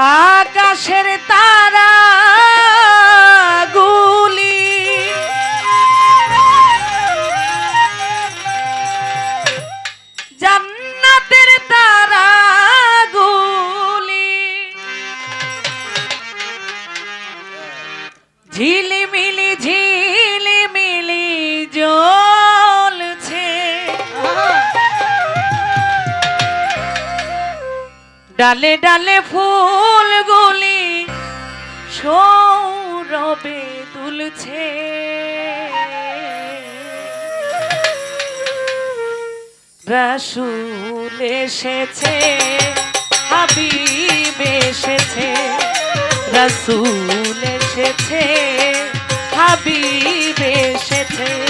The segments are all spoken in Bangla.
আকাশের তারা গুলি। জান্নাতের তারা গুলি। ঝিলিমিলি ডালে ডালে ফুলগুলি সৌরবে তুলছে। রসুল এসেছে হাবিব এসেছে রসুল এসেছে হাবিব এসেছে।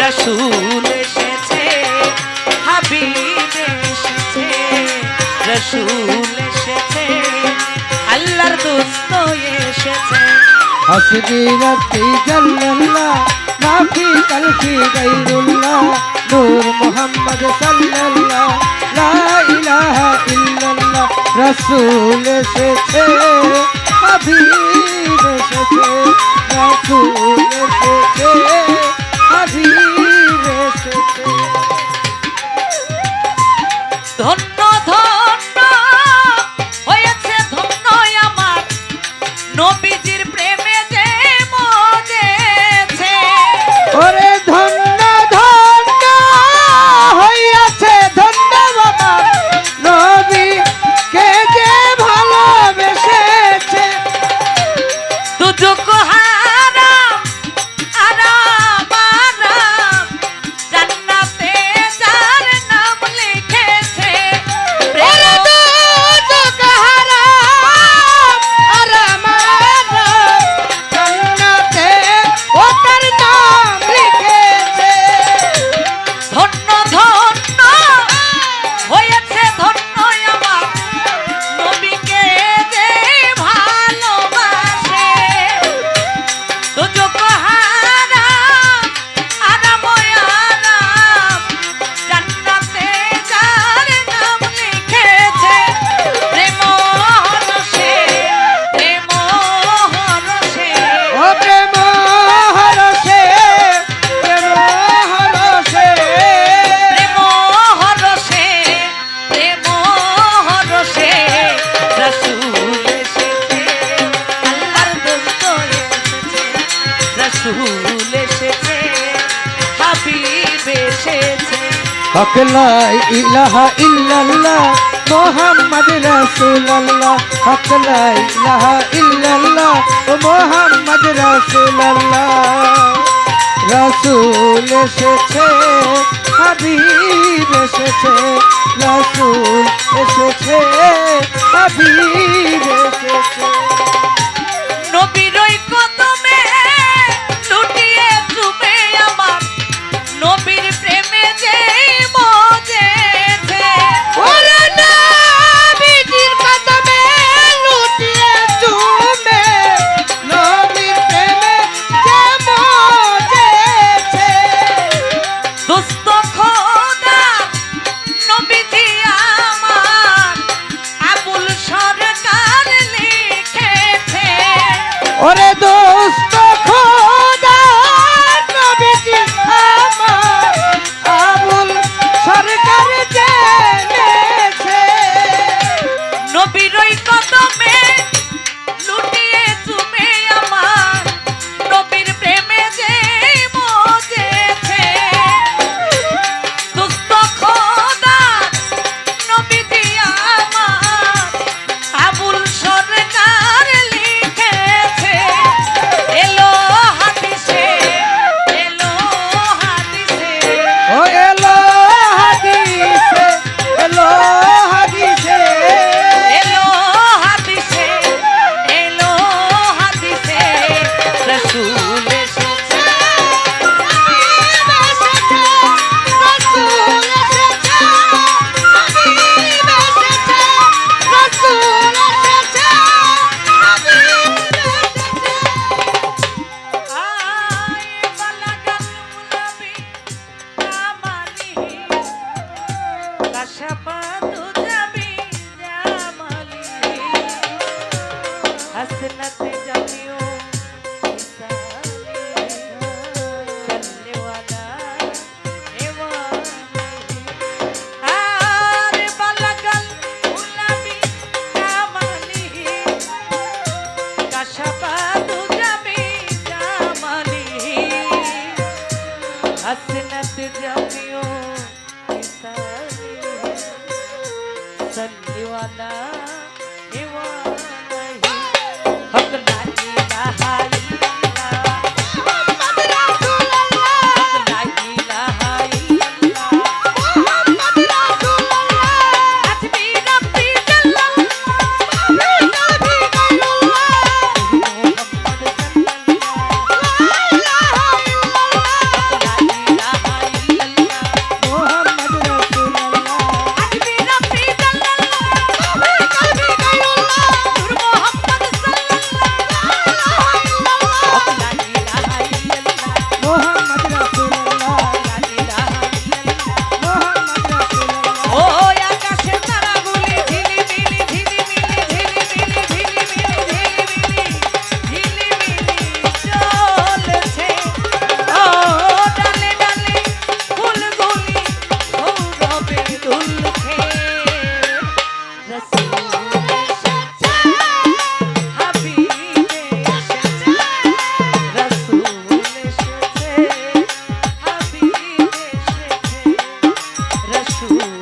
রসুল এসেছে, হাবিব এসেছে, রসুল এসেছে, আল্লাহর দোস্ত এসেছে। হাসবি রব্বি জাল্লাল্লাহ মাফি কলফি গায়রুল্লাহ নূর মুহাম্মদ সাল্লাল্লাহ, লা ইলাহা ইল্লাল্লাহ, রাসূল এসেছে, হাবিব এসেছে, রাসূল এসেছে। ধন্য রসুল এসেছে হাবিব এসেছে হক লা ইলাহা ইল্লাল্লাহ মোহাম্মদ রাসূলুল্লাহ। হক লা ইলাহা ইল্লাল্লাহ মোহাম্মদ রাসূলুল্লাহ। রসুল এসেছে হাবিব এসেছে রসুল এসেছে হাবিব এসেছে। নবীর হাসনাত জামিউ সাল্লিওয়ালা এওয়ালিহি আরে বালাগাল মদিনাপুর ছুঁয়ে